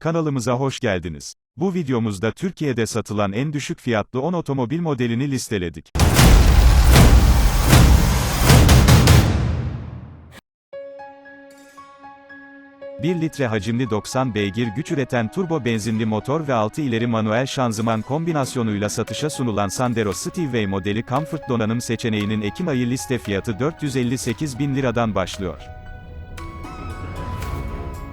Kanalımıza hoş geldiniz. Bu videomuzda Türkiye'de satılan en düşük fiyatlı 10 otomobil modelini listeledik. ...1 litre hacimli 90 beygir güç üreten turbo benzinli motor ve 6 ileri manuel şanzıman kombinasyonuyla satışa sunulan Sandero Steveway modeli Comfort donanım seçeneğinin Ekim ayı liste fiyatı 458 bin liradan başlıyor.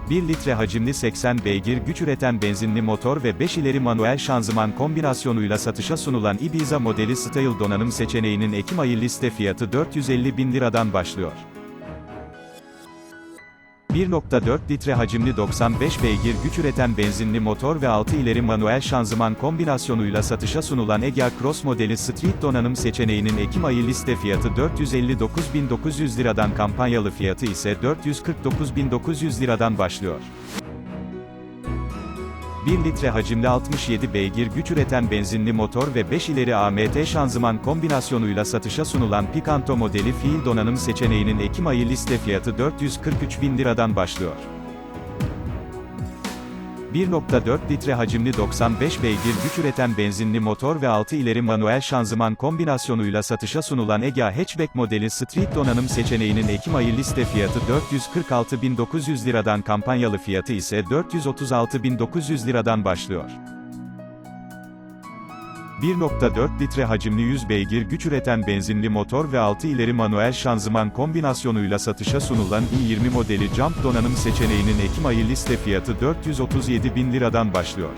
1 litre hacimli 80 beygir güç üreten benzinli motor ve 5 ileri manuel şanzıman kombinasyonuyla satışa sunulan Ibiza modeli Style donanım seçeneğinin Ekim ayı liste fiyatı 450 bin liradan başlıyor. 1.4 litre hacimli 95 beygir güç üreten benzinli motor ve 6 ileri manuel şanzıman kombinasyonuyla satışa sunulan Egea Cross modeli Street donanım seçeneğinin Ekim ayı liste fiyatı 459.900 liradan kampanyalı fiyatı ise 449.900 liradan başlıyor. 1 litre hacimli 67 beygir güç üreten benzinli motor ve 5 ileri AMT şanzıman kombinasyonuyla satışa sunulan Picanto modeli fiil donanım seçeneğinin Ekim ayı liste fiyatı 443 bin liradan başlıyor. 1.4 litre hacimli 95 beygir güç üreten benzinli motor ve 6 ileri manuel şanzıman kombinasyonuyla satışa sunulan Egea Hatchback modeli Street donanım seçeneğinin Ekim ayı liste fiyatı 446.900 liradan kampanyalı fiyatı ise 436.900 liradan başlıyor. 1.4 litre hacimli 100 beygir güç üreten benzinli motor ve 6 ileri manuel şanzıman kombinasyonuyla satışa sunulan i20 modeli Jump donanım seçeneğinin Ekim ayı liste fiyatı 437 bin liradan başlıyor.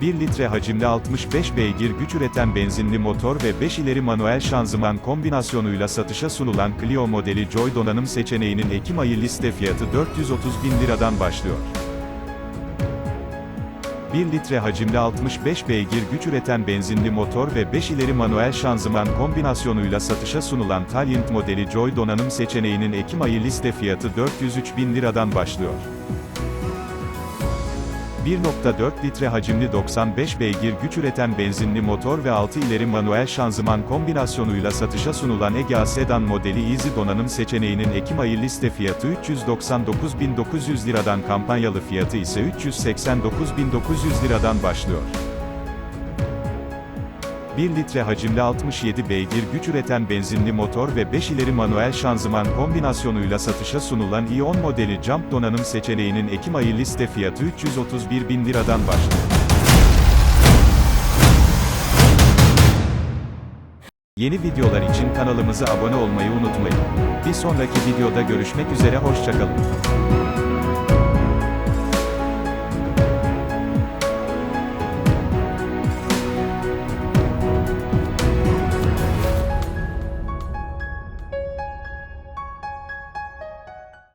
1 litre hacimli 65 beygir güç üreten benzinli motor ve 5 ileri manuel şanzıman kombinasyonuyla satışa sunulan Clio modeli Joy donanım seçeneğinin Ekim ayı liste fiyatı 430 bin liradan başlıyor. 1 litre hacimli 65 beygir güç üreten benzinli motor ve 5 ileri manuel şanzıman kombinasyonuyla satışa sunulan Taliant modeli Joy donanım seçeneğinin Ekim ayı liste fiyatı 403 bin liradan başlıyor. 1.4 litre hacimli 95 beygir güç üreten benzinli motor ve 6 ileri manuel şanzıman kombinasyonuyla satışa sunulan Egea Sedan modeli Easy donanım seçeneğinin Ekim ayı liste fiyatı 399.900 liradan kampanyalı fiyatı ise 389.900 liradan başlıyor. 1 litre hacimli 67 beygir güç üreten benzinli motor ve 5 ileri manuel şanzıman kombinasyonuyla satışa sunulan i10 modeli Jump donanım seçeneğinin Ekim ayı liste fiyatı 331 bin liradan başlıyor. Yeni videolar için kanalımıza abone olmayı unutmayın. Bir sonraki videoda görüşmek üzere hoşçakalın.